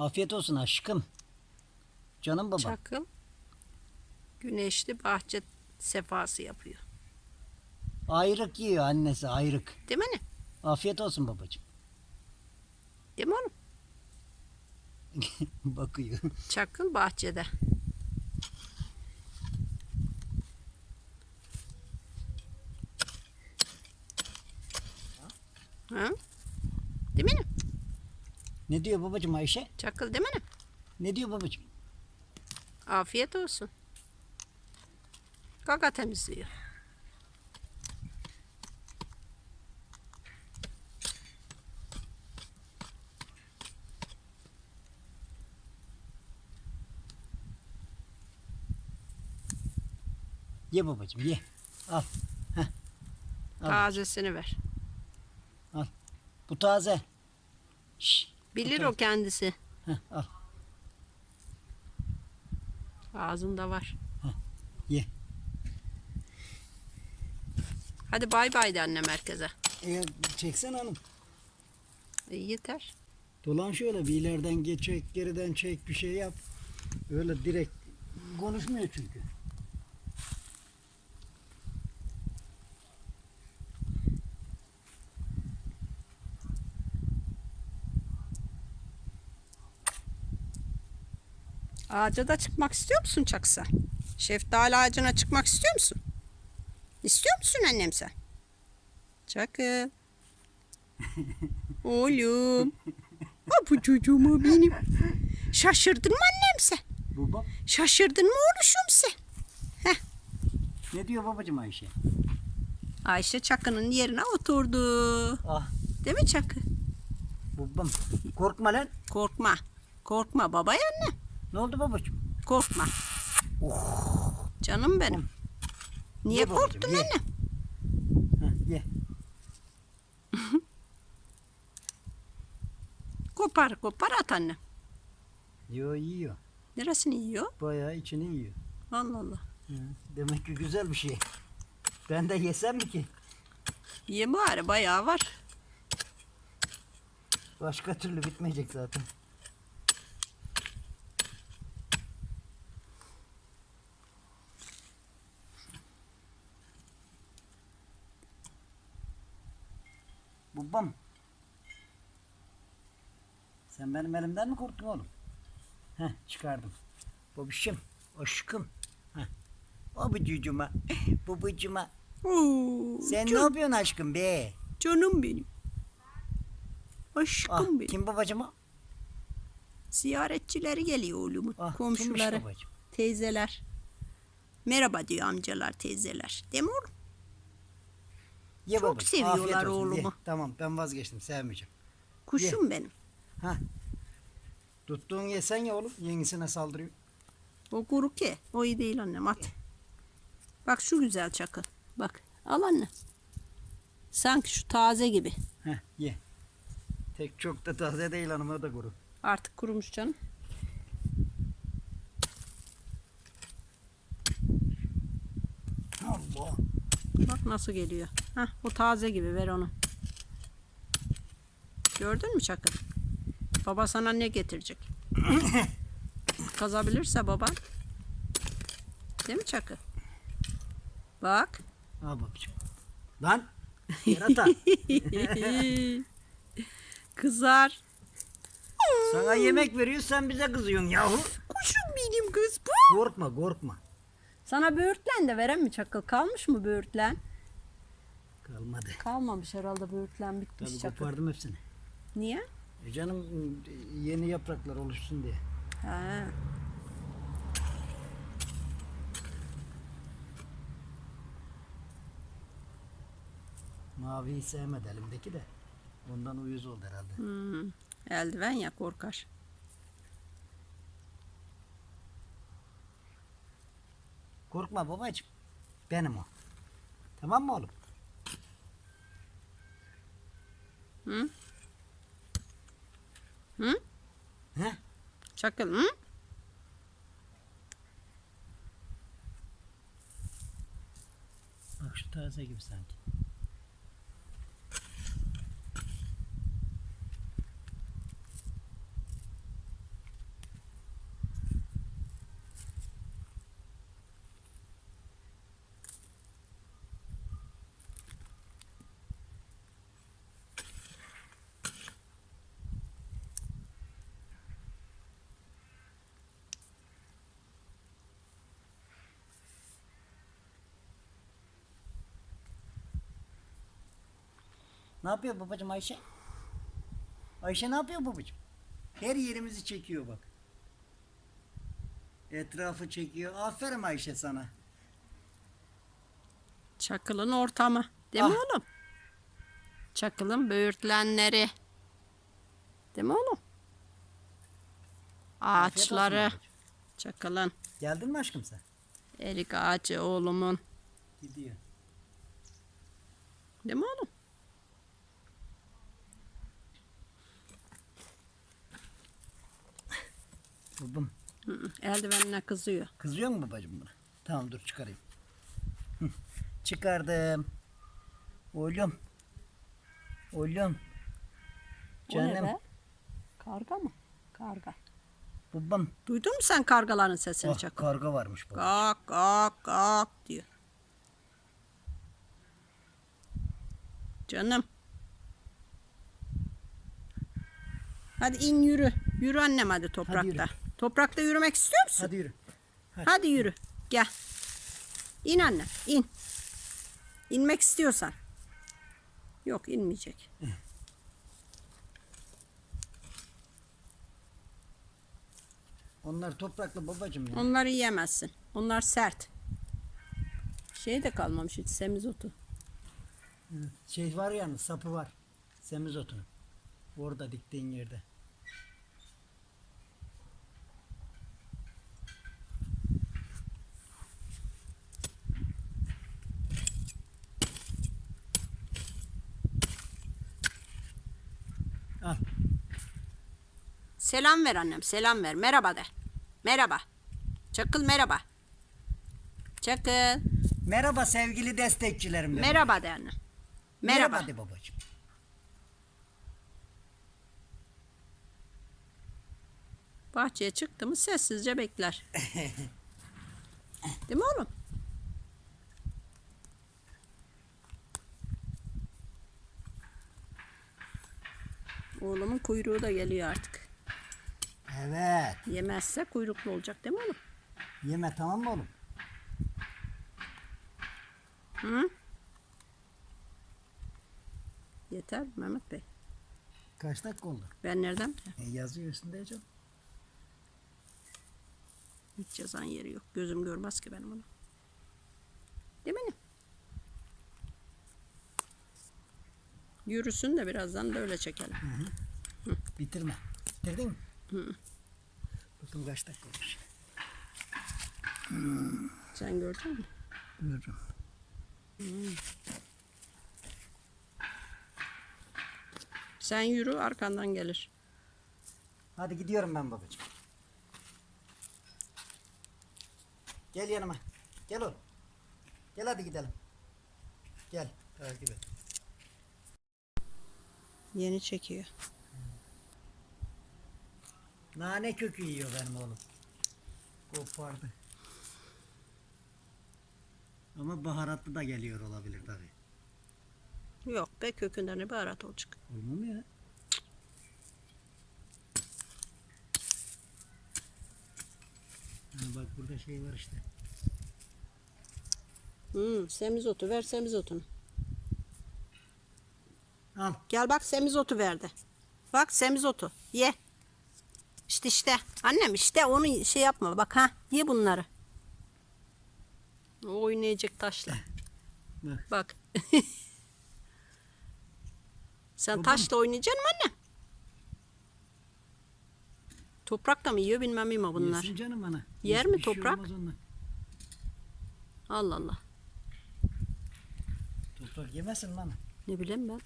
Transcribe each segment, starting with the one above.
Afiyet olsun aşkım. Canım babam. Çakıl güneşli bahçe sefası yapıyor. Ayrık yiyor annesi ayrık. Değil mi? Afiyet olsun babacığım. Değil mi oğlum? Bakıyor. Çakıl bahçede. Ha? Değil mi ne? Diyor babacığım Ayşe? Çakıl değil mi ne? Ne diyor babacığım? Afiyet olsun. Kaka temizliyor. Ye babacığım ye. Al. Al. Tazesini ver. Bu taze. Şş, Bilir o kendisi. heh, al. Ağzında var. Ye. Hadi bay bay de annem herkese. E, çeksen hanım. E, yeter. Dolan şöyle bir ileriden geç çek, geriden çek bir şey yap. Öyle direkt konuşmuyor çünkü. Ağaca da çıkmak istiyor musun Çaksa? Şeftali ağacına çıkmak istiyor musun? İstiyor musun annem sen? Çakı. Oğlum. Ha bu çocuğumu benim. Şaşırdın mı annem sen? Baba Şaşırdın mı oğluşum sen? ne diyor babacığım Ayşe? Ayşe Çakı'nın yerine oturdu. Ah Değil mi Çakı? babam korkma lan. Korkma. Korkma baba anne. Ne oldu babacığım? Korkma. Canım benim. Niye Ye babacığım, korktun ye. anne? Ye. Kopar kopar at anne. Yiyor yiyor. Neresini yiyor? Bayağı içini yiyor. Allah Allah. Hı, Demek ki güzel bir şey. Ben de yesem mi ki? Ye bari bayağı var. Başka türlü bitmeyecek zaten. Babam. Sen benim elimden mi korktun oğlum? Heh çıkardım. Babişim, aşkım. Heh. Babacığıma, babacığıma. Oo, Sen ne can- yapıyorsun aşkım be? canım benim. Aşkım Ah, benim. kim babacığıma? Ziyaretçileri geliyor oğlumun. Ah, komşuları, teyzeler. Merhaba diyor amcalar, teyzeler. Değil mi oğlum? Ye Çok babacığım, seviyorlar afiyet olsun, ye. oğlumu. Tamam ben vazgeçtim sevmeyeceğim. Kuşum benim. Tuttuğun yesen ya oğlum yengisine saldırıyor. O kuru ki. O iyi değil annem at. Bak şu güzel çakı. Bak al anne. Sanki şu taze gibi. Heh ye. Tek çok da taze değil hanım o da kuru. Artık kurumuş canım. Allah. Bak nasıl geliyor. Hah o taze gibi ver onu. Gördün mü Çakır? Baba sana ne getirecek? Kazabilirse baba. Değil mi Çakır? Bak. Al babacığım. Lan. Yarata. Kızar. Sana yemek veriyor sen bize kızıyorsun yahu. Kuşum benim kız bu. Korkma korkma. Sana böğürtlen de veren mi Çakıl? Kalmış mı böğürtlen? Kalmadı. Kalmamış herhalde böğürtlen bitmiş Tabii Çakıl. kopardım hepsini. Niye? E canım yeni yapraklar oluşsun diye. Ha. Maviyi sevmedi elimdeki de. Ondan uyuz oldu herhalde. Hmm. Eldiven ya korkar. Korkma babacığım. Benim o. Tamam mı oğlum? Hı? Hı? He? Çakıl hı? Bak şu taze gibi sanki. Ne yapıyor babacığım Ayşe? Ayşe ne yapıyor babacığım? Her yerimizi çekiyor bak. Etrafı çekiyor. Aferin Ayşe sana. Çakılın ortamı. Değil mi Ah. oğlum? Çakılın böğürtlenleri. Değil mi oğlum? Afiyet olsun Ağaçları. Çakılın. Geldin mi aşkım sen? Erik ağacı oğlumun. Gidiyor. Değil mi oğlum? Hı hı, Eldivenine kızıyor. Kızıyor mu babacığım buna? Tamam dur çıkarayım. Hı, Çıkardım. Oğlum. Oğlum. O ne Canım. be? Karga mı? Karga. Babam. Duydun mu sen kargaların sesini Ah, çakıl? karga varmış baba. Gak gak gak diyor. Canım. Hadi in yürü. Yürü annem hadi toprakta. yürü. Toprakta yürümek istiyor musun? Hadi yürü. Hadi yürü. Gel. İn anne. in. İnmek istiyorsan. Yok inmeyecek. Onlar topraklı babacığım ya. Onları yiyemezsin. Onlar sert. Şey de kalmamış hiç semizotu. Şey var yani sapı var. Semizotunun. Orada diktiğin yerde. Selam ver annem. Selam ver. Merhaba de. Merhaba. Çakıl merhaba. Çakıl. Merhaba sevgili destekçilerim. de. Merhaba de annem. Merhaba. Merhaba de babacığım. Bahçeye çıktı mı sessizce bekler. Değil mi oğlum? Oğlumun kuyruğu da geliyor artık. Evet. Yemezse kuyruklu olacak değil mi oğlum? Yeme tamam mı oğlum? Hı? Yeter Mehmet Bey. Kaç dakika oldu? Ben nereden bileyim? E, yazıyor üstünde canım. Hiç yazan yeri yok. Gözüm görmez ki benim onu. Değil mi? Yürüsün de birazdan da öyle çekelim. Bitirme. Bitirdin mi? Bakın kaç dakika olmuş. Sen gördün mü? Görürüm. Sen yürü arkandan gelir. Hadi gidiyorum ben babacığım. Gel yanıma. Gel oğlum. Gel hadi gidelim. Gel. Takip et. Yeni çekiyor. Nane kökü yiyor benim oğlum. Kopardı. Ama baharatlı da geliyor olabilir tabii. Yok be kökünden ne baharat olacak. Olmaz mı ya? Ha, bak burada şey var işte. Hmm, semizotu ver semizotunu. Al. Gel bak semizotu verdi. Bak semizotu ye. İşte işte annem işte onu şey yapma bak ha ye bunları. O oynayacak taşla. Bak. Bak. Sen Babam. taşla oynayacaksın mı anne? Toprakta mı yiyor bilmem mi bunlar. Yesin canım ana. Yer Hiçbir mi şey toprak? ondan. Allah Allah. Toprak yemesin lan. Ne bileyim ben.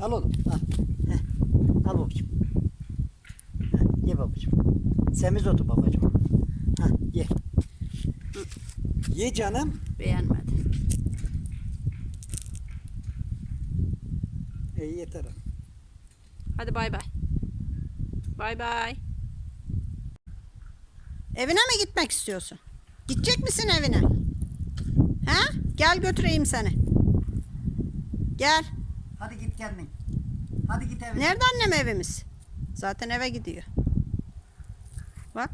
Al oğlum. Al. Heh. Al babacığım. Heh, ye babacığım. Semizotu babacığım. Ha, ye. Ye canım. Beğenmedi. E, yeter. Hadi bay bay. Bay bay. Evine mi gitmek istiyorsun? Gidecek misin evine? Ha? Gel götüreyim seni. Gel. Hadi git kendin. Hadi git evine. Nerede annem evimiz? Zaten eve gidiyor. Bak.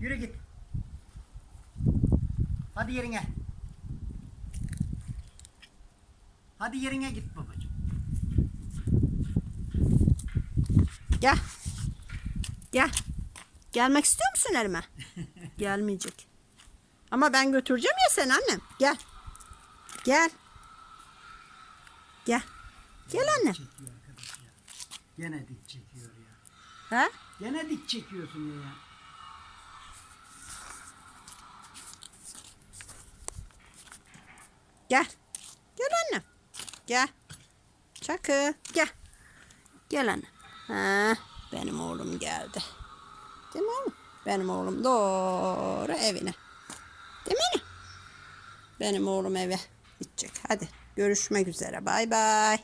Yürü git. Hadi yerine. Hadi yerine git babacığım. Gel. Gel. Gelmek istiyor musun elime? Gelmeyecek. Ama ben götüreceğim ya sen annem. Gel. Gel. Gel. Gel annem. Çekiyor arkadaş ya. Gene dik çekiyor ya. Ha? Gene dik çekiyorsun ya. Gel. Gel annem. Gel. Çakı. Gel. Gel anne. Ha, benim oğlum geldi. Değil mi oğlum? Benim oğlum doğru evine. Değil mi? Benim oğlum eve gidecek. Hadi görüşmek üzere. Bay bay.